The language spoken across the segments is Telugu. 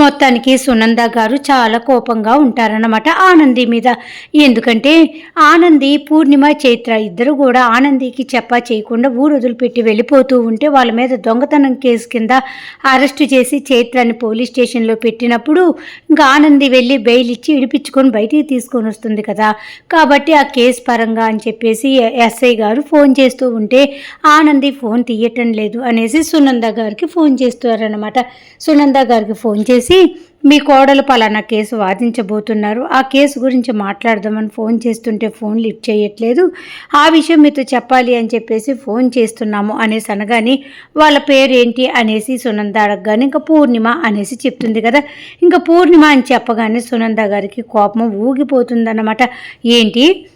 మొత్తానికి సునంద గారు చాలా కోపంగా ఉంటారన్నమాట ఆనంది మీద. ఎందుకంటే ఆనంది పూర్ణిమ చైత్ర ఇద్దరు కూడా ఆనందికి చెప్పా చేయకుండా ఊరు వదిలిపెట్టి వెళ్ళిపోతూ ఉంటే వాళ్ళ మీద దొంగతనం కేసు కింద అరెస్టు చేసి చైత్రాన్ని పోలీస్ స్టేషన్లో పెట్టినప్పుడు ఇంకా ఆనంది వెళ్ళి బెయిల్ ఇచ్చి విడిపించుకొని బయటికి తీసుకొని వస్తుంది కదా. కాబట్టి ఆ కేసు పరంగా అని చెప్పేసి ఎస్ఐ గారు ఫోన్ చేస్తూ ఉంటే ఆనంది ఫోన్ తీయటం లేదు అనేసి సునంద గారికి ఫోన్ చేస్తారనమాట సునంద గారికి ఫోన్ చేసి మీ కోడలు పలానా కేసు వాదించబోతున్నారు. ఆ కేసు గురించి మాట్లాడదామని ఫోన్ చేస్తుంటే ఫోన్ లిఫ్ట్ చేయట్లేదు. ఆ విషయం మీతో చెప్పాలి అని చెప్పేసి ఫోన్ చేస్తున్నాము అనేసి అనగానే వాళ్ళ పేరు ఏంటి అనేసి సునంద అడగగానే ఇంకా పూర్ణిమ అనేసి చెప్తుంది కదా. ఇంకా పూర్ణిమ అని చెప్పగానే సునంద గారికి కోపం ఊగిపోతుందన్నమాట. ఏంటి?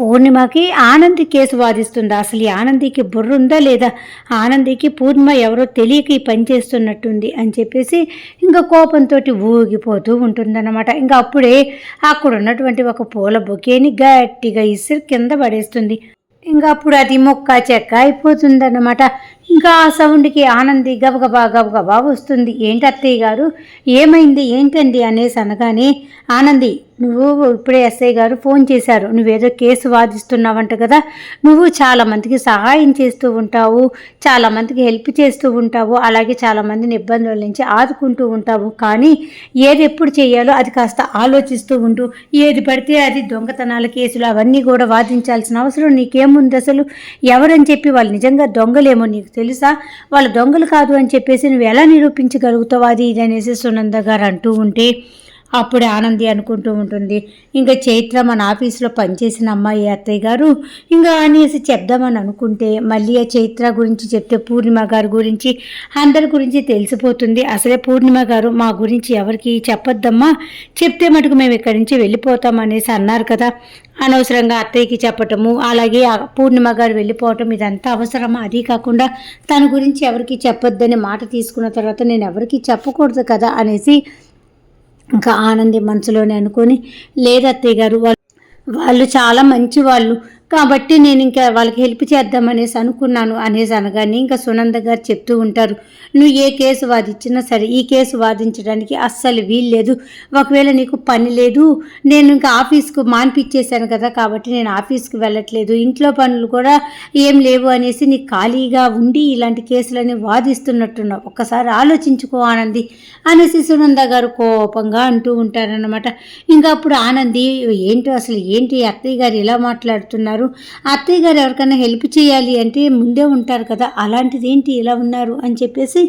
పూర్ణిమకి ఆనంది కేసు వాదిస్తుంది. అసలు ఈ ఆనందికి బుర్ర ఉందా లేదా? ఆనందికి పూర్ణిమ ఎవరో తెలియక ఈ పని చేస్తున్నట్టుంది అని చెప్పేసి ఇంకా కోపంతో ఊగిపోతూ ఉంటుందన్నమాట. ఇంకా అప్పుడే అక్కడ ఉన్నటువంటి ఒక పూల బొకేని గట్టిగా ఇసిరి కింద పడేస్తుంది. ఇంకా అప్పుడు అది మొక్క చెక్క అయిపోతుందన్నమాట. ఇంకా ఆ సౌండ్కి ఆనంది గబగబా గబగబా వస్తుంది. ఏంటి అత్తయ్య గారు? ఏమైంది? ఏంటండి? అనేసి అనగానే ఆనంది నువ్వు ఇప్పుడే ఎస్ఐ గారు ఫోన్ చేశారు. నువ్వేదో కేసు వాదిస్తున్నావంట కదా. నువ్వు చాలామందికి సహాయం చేస్తూ ఉంటావు. చాలామందికి హెల్ప్ చేస్తూ ఉంటావు. అలాగే చాలామందిని ఇబ్బందుల నుంచి ఆదుకుంటూ ఉంటావు. కానీ ఏది ఎప్పుడు చేయాలో అది కాస్త ఆలోచిస్తూ ఉంటూ ఏది పడితే అది దొంగతనాల కేసులు అవన్నీ కూడా వాదించాల్సిన అవసరం నీకేముంది అసలు? ఎవరని చెప్పి వాళ్ళు నిజంగా దొంగలేమో నీకు తెలుసా? వాళ్ళు దొంగలు కాదు అని చెప్పేసి నువ్వు ఎలా నిరూపించగలుగుతావు అది ఇది అనేసి సునంద గారు అంటూ ఉంటే అప్పుడే ఆనంది అనుకుంటూ ఉంటుంది. ఇంకా చైత్ర మన ఆఫీస్లో పనిచేసిన అమ్మాయి అత్తయ్య గారు. ఇంకా అనేసి చెప్దామని అనుకుంటే మళ్ళీ ఆ చైత్ర గురించి చెప్తే పూర్ణిమ గారి గురించి అందరి గురించి తెలిసిపోతుంది. అసలే పూర్ణిమ గారు మా గురించి ఎవరికి చెప్పొద్దమ్మా. చెప్తే మటుకు మేము ఇక్కడి నుంచి వెళ్ళిపోతాం అనేసి అన్నారు కదా. అనవసరంగా అత్తయ్యకి చెప్పటము అలాగే పూర్ణిమ గారు వెళ్ళిపోవటం ఇదంతా అవసరమా? అది కాకుండా తన గురించి ఎవరికి చెప్పొద్దని మాట తీసుకున్న తర్వాత నేను ఎవరికి చెప్పకూడదు కదా అనేసి ఇంకా ఆనంది మనసులోనే అనుకొని లేదత్తయ్య గారు వాళ్ళు వాళ్ళు చాలా మంచి వాళ్ళు కాబట్టి నేను ఇంకా వాళ్ళకి హెల్ప్ చేద్దామనేసి అనుకున్నాను అనేసి అనగానే ఇంకా సునంద గారు చెప్తూ ఉంటారు నువ్వు ఏ కేసు వాదించినా సరే ఈ కేసు వాదించడానికి అస్సలు వీల్లేదు. ఒకవేళ నీకు పని లేదు నేను ఇంకా ఆఫీస్కు మాన్పిచ్చేసాను కదా కాబట్టి నేను ఆఫీస్కి వెళ్ళట్లేదు. ఇంట్లో పనులు కూడా ఏం లేవు అనేసి నీకు ఖాళీగా ఉండి ఇలాంటి కేసులని వాదిస్తున్నట్టున్నావు. ఒక్కసారి ఆలోచించుకో ఆనంది అనేసి సునంద గారు కోపంగా అంటూ ఉంటారనమాట ఇంకా అప్పుడు ఆనంది ఏంటో అసలు ఏంటి? అత్తయ్య గారు ఇలా మాట్లాడుతున్నారు? అత్తయ్య గారు ఎవరికైనా హెల్ప్ చేయాలి అంటే ముందే ఉంటారు కదా అలాంటిది ఏంటి ఇలా ఉన్నారు? అని చెప్పేసి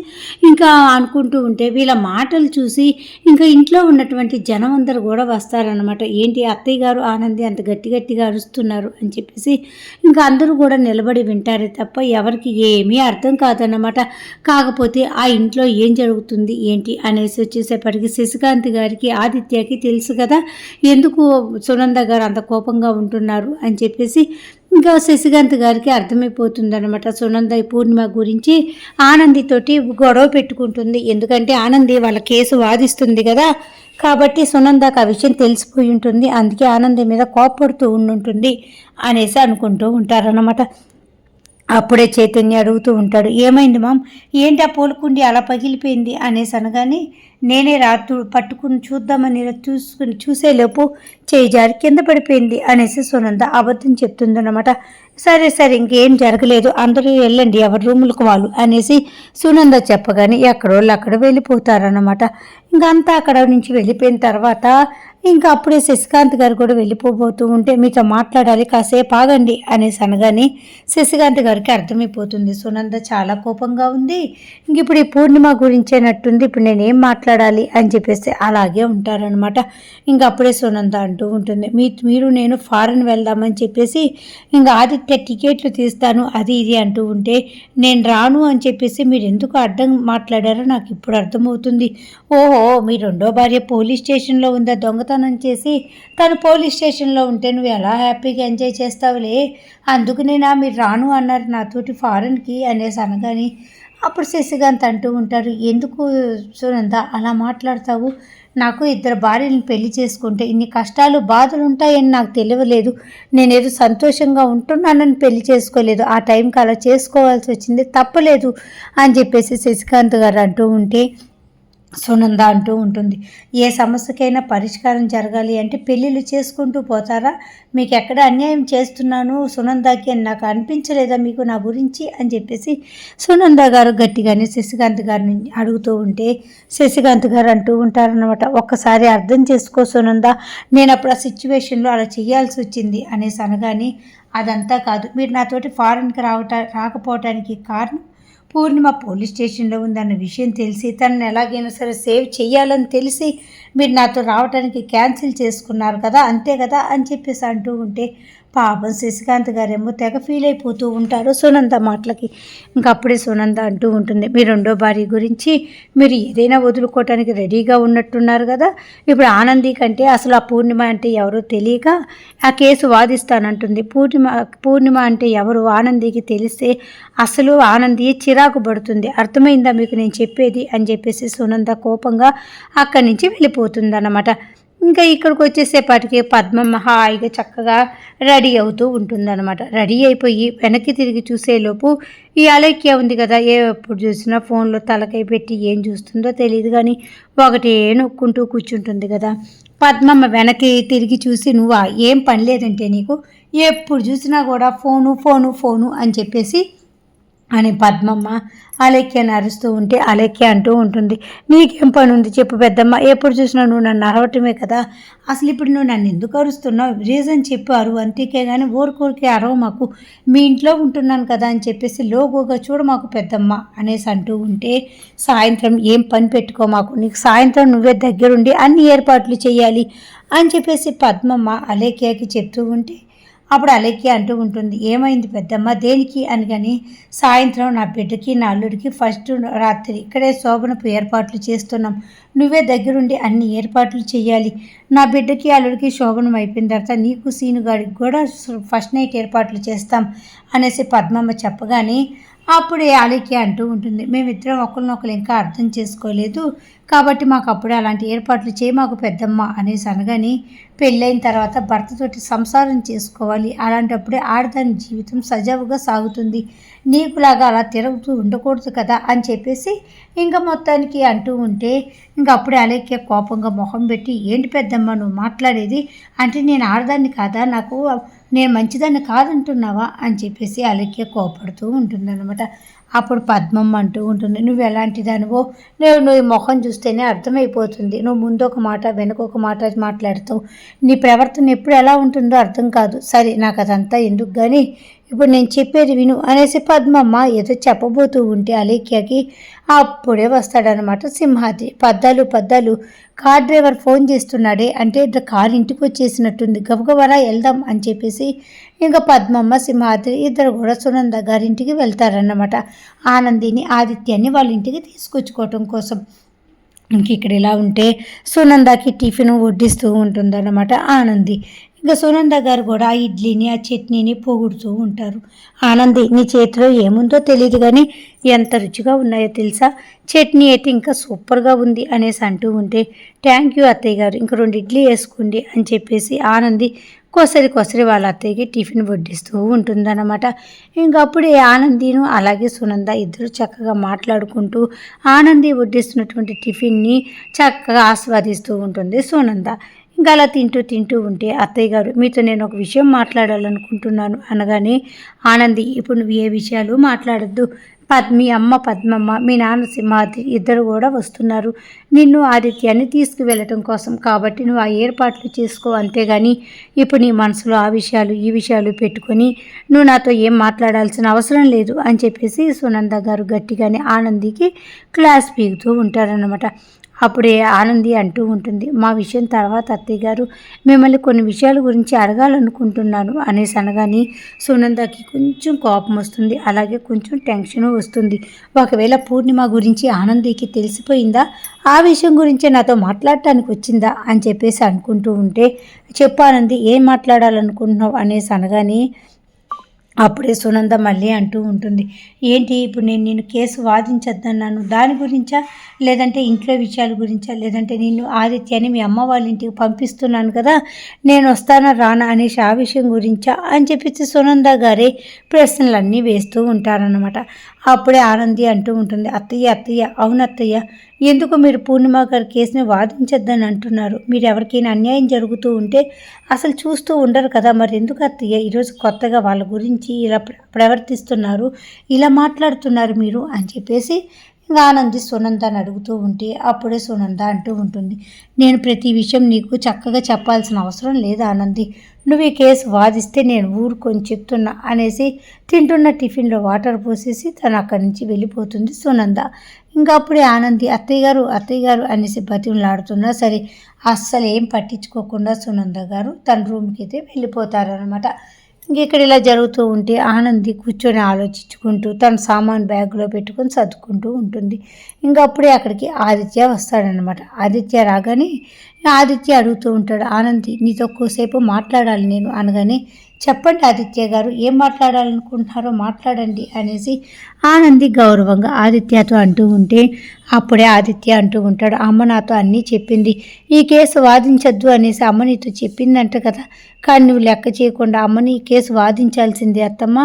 ఇంకా అనుకుంటూ ఉంటే వీళ్ళ మాటలు చూసి ఇంకా ఇంట్లో ఉన్నటువంటి జనం అందరూ కూడా వస్తారనమాట ఏంటి అత్తయ్య గారు ఆనంది అంత గట్టి గట్టిగా అరుస్తున్నారు? అని చెప్పేసి ఇంకా అందరూ కూడా నిలబడి వింటారే తప్ప ఎవరికి ఏమీ అర్థం కాదన్నమాట. కాకపోతే ఆ ఇంట్లో ఏం జరుగుతుంది ఏంటి? అనేసి వచ్చేసేపటికి శశికాంత్ గారికి ఆదిత్యకి తెలుసు కదా ఎందుకు సునంద గారు అంత కోపంగా ఉంటున్నారు? అని చెప్పేసి ఇంకా శశికాంత్ గారికి అర్థమైపోతుందనమాట సునంద ఈ పూర్ణిమ గురించి ఆనందితోటి గొడవ పెట్టుకుంటుంది. ఎందుకంటే ఆనంది వాళ్ళ కేసు వాదిస్తుంది కదా. కాబట్టి సునందకు ఆ విషయం తెలిసిపోయి ఉంటుంది. అందుకే ఆనంది మీద కోపడుతూ ఉండుంటుంది అనేసి అనుకుంటూ ఉంటారనమాట అప్పుడే చైతన్య అడుగుతూ ఉంటాడు ఏమైంది మామ్? ఏంటి ఆ పూలకుండి అలా పగిలిపోయింది? అనేసి అనగానే నేనే రాత్రు పట్టుకుని చూద్దామని చూసుకుని చూసేలోపు చేయి జారి కింద పడిపోయింది అనేసి సునంద అబద్ధం చెప్తుందన్నమాట. సరే సరే ఇంకేం జరగలేదు. అందరూ వెళ్ళండి ఎవరి రూములకు వాళ్ళు అనేసి సునంద చెప్పగానే ఎక్కడోళ్ళు అక్కడ వెళ్ళిపోతారన్నమాట. ఇంకంతా అక్కడ నుంచి వెళ్ళిపోయిన తర్వాత ఇంకా అప్పుడే శశికాంత్ గారు కూడా వెళ్ళిపోబోతూ ఉంటే మీతో మాట్లాడాలి కాసేపు ఆగండి అనేసి అనగానే శశికాంత్ గారికి అర్థమైపోతుంది. సునంద చాలా కోపంగా ఉంది. ఇంక ఇప్పుడు ఈ పూర్ణిమ గురించేనట్టుంది ఇప్పుడు నేనేం మాట్లాడాలి అని చెప్పేసి అలాగే ఉంటారనమాట ఇంకా అప్పుడే సునంద అంటూ ఉంటుంది మీ మీరు నేను ఫారెన్ వెళ్దామని చెప్పేసి ఇంకా ఆదిత్య టికెట్లు తీస్తాను అది ఇది అంటూ ఉంటే నేను రాను అని చెప్పేసి మీరు ఎందుకు అడ్డం మాట్లాడారో నాకు ఇప్పుడు అర్థమవుతుంది. ఓహో మీ రెండో భార్య పోలీస్ స్టేషన్లో ఉందా దొంగతనం చేసి తను పోలీస్ స్టేషన్లో ఉంటే నువ్వు ఎలా హ్యాపీగా ఎంజాయ్ చేస్తావులే? అందుకు నేనా? మీరు రాను అన్నారు నాతోటి ఫారెన్కి అనేసి అనగాని అప్పుడు శశికాంత్ అంటూ ఉంటారు ఎందుకు సునంద అలా మాట్లాడతావు? నాకు ఇద్దరు భార్యలను పెళ్ళి చేసుకుంటే ఇన్ని కష్టాలు బాధలు ఉంటాయని నాకు తెలియలేదు. నేనేదో సంతోషంగా ఉంటున్నానని పెళ్ళి చేసుకోలేదు. ఆ టైంకి అలా చేసుకోవాల్సి వచ్చింది తప్పలేదు అని చెప్పేసి శశికాంత్ గారు అంటూ ఉంటే సునంద అంటూ ఉంటుంది. ఏ సమస్యకైనా పరిష్కారం జరగాలి అంటే పెళ్ళిళ్ళు చేసుకుంటూ పోతారా? మీకు ఎక్కడ అన్యాయం చేస్తున్నాను సునందకి అని నాకు అనిపించలేదా మీకు నా గురించి? అని చెప్పేసి సునంద గారు గట్టిగానే శశికాంత్ గారిని అడుగుతూ ఉంటే శశికాంత్ గారు అంటూ ఉంటారనమాట ఒక్కసారి అర్థం చేసుకో సునంద నేను అప్పుడు ఆ సిచ్యువేషన్లో అలా చేయాల్సి వచ్చింది అనేసి అనగానే అదంతా కాదు. మీరు నాతోటి ఫారెన్కి రావట రాకపోవటానికి కారణం పూర్ణిమ పోలీస్ స్టేషన్లో ఉందన్న విషయం తెలిసి తనని ఎలాగైనా సరే సేవ్ చేయాలని తెలిసి మీరు నాతో రావడానికి క్యాన్సిల్ చేసుకున్నారు కదా అంతే కదా అని చెప్పేసి అంటూ ఉంటే పాపం శశికాంత్ గారేమో తెగ ఫీల్ అయిపోతూ ఉంటారు సునంద మాటలకి. ఇంకప్పుడే సునంద అంటూ ఉంటుంది మీ రెండో భార్య గురించి మీరు ఏదైనా వదులుకోవటానికి రెడీగా ఉన్నట్టున్నారు కదా. ఇప్పుడు ఆనంది కంటే అసలు ఆ పూర్ణిమ అంటే ఎవరో తెలియక ఆ కేసు వాదిస్తానంటుంది. పూర్ణిమ పూర్ణిమ అంటే ఎవరు ఆనందికి తెలిస్తే అసలు ఆనంది చిరాకు పడుతుంది. అర్థమైందా మీకు నేను చెప్పేది? అని చెప్పేసి సునంద కోపంగా అక్కడి నుంచి వెళ్ళిపోతుందన్నమాట. ఇంకా ఇక్కడికి వచ్చేసేపాటికి పద్మమ్మ హాయిగా చక్కగా రెడీ అవుతూ ఉంటుందన్నమాట. రెడీ అయిపోయి వెనక్కి తిరిగి చూసేలోపు ఈ అలైక్య ఉంది కదా ఏ ఎప్పుడు చూసినా ఫోన్లో తలకై పెట్టి ఏం చూస్తుందో తెలియదు కానీ ఒకటే నొక్కుంటూ కూర్చుంటుంది కదా. పద్మమ్మ వెనక్కి తిరిగి చూసి నువ్వు? ఏం పని లేదంటే నీకు? ఎప్పుడు చూసినా కూడా ఫోను ఫోను ఫోను అని చెప్పేసి అని పద్మమ్మ అలేఖ్యని అరుస్తూ ఉంటే అలెక్య అంటూ ఉంటుంది నీకేం పని ఉంది చెప్పు పెద్దమ్మ ఎప్పుడు చూసినా నువ్వు నన్ను అరవటమే కదా? అసలు ఇప్పుడు నువ్వు నన్ను ఎందుకు అరుస్తున్నావు? రీజన్ చెప్పు అరువు అంతేకే కానీ ఊరికూరికే అరవ మాకు. మీ ఇంట్లో ఉంటున్నాను కదా అని చెప్పేసి లోగోగా చూడ మాకు పెద్దమ్మ అనేసి అంటూ ఉంటే సాయంత్రం ఏం పని పెట్టుకో మాకు నీకు సాయంత్రం నువ్వే దగ్గరుండి అన్ని ఏర్పాట్లు చేయాలి అని చెప్పేసి పద్మమ్మ అలేఖ్యకి చెప్తూ ఉంటే అప్పుడు అలెక్కి అంటూ ఉంటుంది ఏమైంది పెద్దమ్మ? దేనికి? అని కానీ సాయంత్రం నా బిడ్డకి నా అల్లుడికి ఫస్ట్ రాత్రి ఇక్కడే శోభనపు ఏర్పాట్లు చేస్తున్నాం. నువ్వే దగ్గరుండి అన్ని ఏర్పాట్లు చేయాలి నా బిడ్డకి అల్లుడికి శోభనం అయిపోయిన తర్వాత నీకు సీనుగాడికి కూడా ఫస్ట్ నైట్ ఏర్పాట్లు చేస్తాం అనేసి పద్మమ్మ చెప్పగానే అప్పుడే అలికి అంటూ ఉంటుంది మేమిద్దరం ఒకరినొకరు ఇంకా అర్థం చేసుకోలేదు. కాబట్టి మాకు అప్పుడే అలాంటి ఏర్పాట్లు చేయి మాకు పెద్దమ్మ అనేసి అనగాని పెళ్ళైన తర్వాత భర్తతోటి సంసారం చేసుకోవాలి. అలాంటప్పుడే ఆడదాని జీవితం సజావుగా సాగుతుంది. నీకులాగా అలా తిరుగుతూ ఉండకూడదు కదా అని చెప్పేసి ఇంకా మొత్తానికి అంటూ ఉంటే ఇంకా అప్పుడే అలేఖ్య కోపంగా మొహం పెట్టి ఏంటి పెద్దమ్మ నువ్వు మాట్లాడేది? అంటే నేను ఆడదాన్ని కాదా? నాకు నేను మంచిదాన్ని కాదంటున్నావా అని చెప్పేసి అలెక్య కోపడుతూ ఉంటుందన్నమాట. అప్పుడు పద్మమ్మ అంటూ ఉంటుంది. నువ్వు ఎలాంటి దానివో నువ్వు నువ్వు మొహం చూస్తేనే అర్థమైపోతుంది. నువ్వు ముందు ఒక మాట వెనుక ఒక మాట మాట్లాడుతావు. నీ ప్రవర్తన ఎప్పుడు ఎలా ఉంటుందో అర్థం కాదు. సరే నాకు అదంతా ఎందుకు కానీ ఇప్పుడు నేను చెప్పేది విను అనేసి పద్మమ్మ ఏదో చెప్పబోతూ ఉంటే అలేఖ్యకి అప్పుడే వస్తాడనమాట Simhadri. Paddalu Paddalu car driver phone చేస్తున్నాడే అంటే కార్ ఇంటికి వచ్చేసినట్టుంది. గబగబరా వెళ్దాం అని చెప్పేసి ఇంకా పద్మమ్మ సింహాద్రి ఇద్దరు కూడా సునంద గారింటికి వెళ్తారన్నమాట. ఆనందిని ఆదిత్యాన్ని వాళ్ళ ఇంటికి తీసుకొచ్చుకోవటం కోసం. ఇంక ఇక్కడ ఇలా ఉంటే సునందకి టిఫిన్ వడ్డిస్తూ ఉంటుందన్నమాట ఆనంది. ఇంకా సునంద గారు కూడా ఆ ఇడ్లీని ఆ చట్నీని పొగుడుతూ ఉంటారు. ఆనంది నీ చేతిలో ఏముందో తెలియదు కానీ ఎంత రుచిగా ఉన్నాయో తెలుసా? చట్నీ అయితే ఇంకా సూపర్గా ఉంది అనేసి అంటూ ఉంటే థ్యాంక్ యూ అత్తయ్య గారు ఇంక రెండు ఇడ్లీ వేసుకోండి అని చెప్పేసి ఆనంది కొసరి కొసరి వాళ్ళ అత్తయ్యకి టిఫిన్ వడ్డిస్తూ ఉంటుందన్నమాట. ఇంకప్పుడు ఆనందిను అలాగే సునంద ఇద్దరు చక్కగా మాట్లాడుకుంటూ ఆనంది వడ్డిస్తున్నటువంటి టిఫిన్ని చక్కగా ఆస్వాదిస్తూ ఉంటుంది సునంద. ఇంకా అలా తింటూ తింటూ ఉంటే అత్తయ్య గారు మీతో నేను ఒక విషయం మాట్లాడాలనుకుంటున్నాను అనగానే ఆనంది ఇప్పుడు నువ్వు ఏ విషయాలు మాట్లాడద్దు. మీ అమ్మ పద్మమ్మ మీ నాన్న సింహాద్రి ఇద్దరు కూడా వస్తున్నారు. నిన్ను ఆదిత్యాన్ని తీసుకువెళ్ళటం కోసం కాబట్టి నువ్వు ఆ ఏర్పాట్లు చేసుకో అంతేగాని ఇప్పుడు నీ మనసులో ఆ విషయాలు ఈ విషయాలు పెట్టుకొని నువ్వు నాతో ఏం మాట్లాడాల్సిన అవసరం లేదు అని చెప్పేసి సునంద గారు గట్టిగానే ఆనందికి క్లాస్ పీగుతూ ఉంటారనమాట అప్పుడే ఆనంది అంటూ ఉంటుంది మా విషయం తర్వాత అత్తయ్య గారు మిమ్మల్ని కొన్ని విషయాల గురించి అడగాలనుకుంటున్నాను అనేసి అనగాని సునందకి కొంచెం కోపం వస్తుంది అలాగే కొంచెం టెన్షన్ వస్తుంది. ఒకవేళ పూర్ణిమ గురించి ఆనందికి తెలిసిపోయిందా? ఆ విషయం గురించి నాతో మాట్లాడటానికి వచ్చిందా? అని చెప్పేసి అనుకుంటూ ఉంటే చెప్పానంది ఏం మాట్లాడాలనుకుంటున్నావు? అనేసి అనగాని అప్పుడే సునంద మళ్ళీ అంటూ ఉంటుంది ఏంటి ఇప్పుడు నేను నేను కేసు వాదించొద్దన్నాను? దాని గురించా? లేదంటే ఇంట్లో విషయాల గురించా? లేదంటే నిన్ను ఆదిత్యని మీ అమ్మ వాళ్ళ ఇంటికి పంపిస్తున్నాను కదా? నేను వస్తానా రానా అనేసి ఆ విషయం గురించా? అని చెప్పేసి సునంద గారే ప్రశ్నలన్నీ వేస్తూ ఉంటారన్నమాట. అప్పుడే ఆనంది అంటూ ఉంటుంది అత్తయ్య అత్తయ్య అవును అత్తయ్య ఎందుకు మీరు పూర్ణిమ గారి కేసుని వాదించొద్దని అంటున్నారు? మీరు ఎవరికైనా అన్యాయం జరుగుతూ ఉంటే అసలు చూస్తూ ఉండరు కదా మరి ఎందుకు అత్తయ్య? ఈరోజు కొత్తగా వాళ్ళ గురించి ఇలా ప్రవర్తిస్తున్నారు ఇలా మాట్లాడుతున్నారు మీరు అని చెప్పేసి ఇంకా ఆనంది సునందాన్ని అడుగుతూ ఉంటే అప్పుడే సునంద అంటూ ఉంటుంది నేను ప్రతి విషయం నీకు చక్కగా చెప్పాల్సిన అవసరం లేదు ఆనంది. నువ్వు ఈ కేసు వాదిస్తే నేను ఊరుకొని చెప్తున్నా అనేసి తింటున్న టిఫిన్లో వాటర్ పోసేసి తను అక్కడి నుంచి వెళ్ళిపోతుంది సునంద. ఇంకా అప్పుడే ఆనంది అత్తయ్య గారు అత్తయ్య గారు అనేసి బతిమలాడుతున్నా. సరే అస్సలు ఏం పట్టించుకోకుండా సునంద గారు తన రూమ్కి అయితే వెళ్ళిపోతారనమాట ఇక్కడ ఇలా జరుగుతూ ఉంటే ఆనంది కూర్చొని ఆలోచించుకుంటూ తన సామాన్ బ్యాగ్లో పెట్టుకొని సర్దుకుంటూ ఉంటుంది. ఇంకా అప్పుడే అక్కడికి ఆదిత్య వస్తాడనమాట ఆదిత్య రాగానే ఆదిత్య అడుగుతూ ఉంటాడు ఆనంది నీతో ఎక్కువసేపు మాట్లాడాలి నేను అనగానే చెప్పండి ఆదిత్య గారు ఏం మాట్లాడాలనుకుంటున్నారో మాట్లాడండి అనేసి ఆనంది గౌరవంగా ఆదిత్యతో అంటూ ఉంటే అప్పుడే ఆదిత్య అంటూ ఉంటాడు అమ్మ నాతో అన్నీ చెప్పింది ఈ కేసు వాదించద్దు అనేసి అమ్మ నీతో చెప్పిందంట కదా కానీ నువ్వు లెక్క చేయకుండా అమ్మని ఈ కేసు వాదించాల్సిందే అత్తమ్మ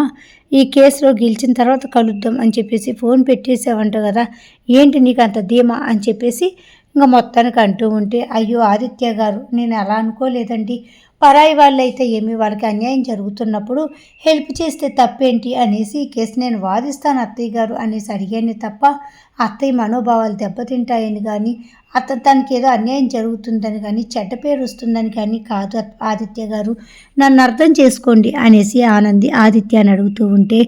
ఈ కేసులో గెలిచిన తర్వాత కలుద్దాం అని చెప్పేసి ఫోన్ పెట్టేసావంట కదా ఏంటి నీకు అంత ధీమా అని చెప్పేసి ఇంకా మొత్తానికి అంటూ ఉంటే అయ్యో ఆదిత్య గారు నేను అలా అనుకోలేదండి పరాయి వాళ్ళైతే ఏమి వాళ్ళకి అన్యాయం జరుగుతున్నప్పుడు హెల్ప్ చేస్తే తప్పేంటి అనేసి ఈ కేసు నేను వాదిస్తాను అత్తయ్య గారు అనేసి అడిగాను తప్ప అత్తయ్య మనోభావాలు దెబ్బతింటాయని కానీ అత్త తనకి ఏదో అన్యాయం జరుగుతుందని కానీ చెడ్డ పేరు వస్తుందని కానీ కాదు ఆదిత్య గారు. నన్ను అర్థం చేసుకోండి అనేసి ఆనంది ఆదిత్య అని అడుగుతూ ఉంటే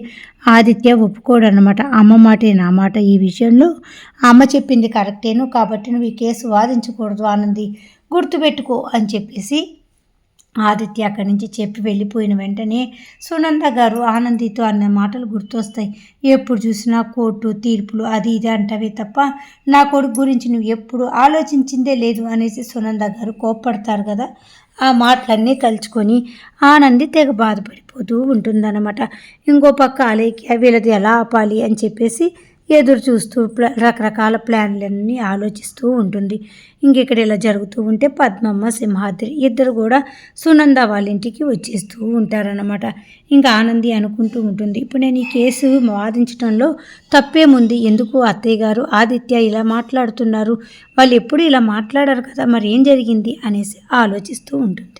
ఆదిత్య ఒప్పుకోడు అనమాట అమ్మ మాటే నా మాట ఈ విషయంలో. అమ్మ చెప్పింది కరెక్టేను కాబట్టి నువ్వు ఈ కేసు వాదించకూడదు ఆనంది. గుర్తుపెట్టుకో అని చెప్పేసి ఆదిత్య అక్కడి నుంచి చెప్పి వెళ్ళిపోయిన వెంటనే సునంద గారు ఆనందితో అన్న మాటలు గుర్తొస్తాయి. ఎప్పుడు చూసినా కోర్టు తీర్పులు అది ఇది అంటవే తప్ప నా కొడుకు గురించి నువ్వు ఎప్పుడు ఆలోచించిందే లేదు అనేసి సునంద గారు కోప్పడతారు కదా. ఆ మాటలన్నీ తలుచుకొని ఆనంది తెగ బాధపడిపోతూ ఉంటుందన్నమాట. ఇంకో పక్క అలేఖ్య వీళ్ళది ఎలా ఆపాలి అని చెప్పేసి ఎదురు చూస్తూ ప్లా రకరకాల ప్లాన్లన్నీ ఆలోచిస్తూ ఉంటుంది. ఇంకెక్కడ ఇలా జరుగుతూ ఉంటే పద్మమ్మ సింహాద్రి ఇద్దరు కూడా సునంద వాళ్ళ ఇంటికి వచ్చేస్తూ ఉంటారన్నమాట. ఇంకా ఆనంది అనుకుంటూ ఉంటుంది ఇప్పుడు నేను ఈ కేసు వాదించడంలో తప్పేముంది? ఎందుకు అత్తయ్య గారు ఆదిత్య ఇలా మాట్లాడుతున్నారు? వాళ్ళు ఎప్పుడు ఇలా మాట్లాడారు కదా మరి ఏం జరిగింది? అనేసి ఆలోచిస్తూ ఉంటుంది.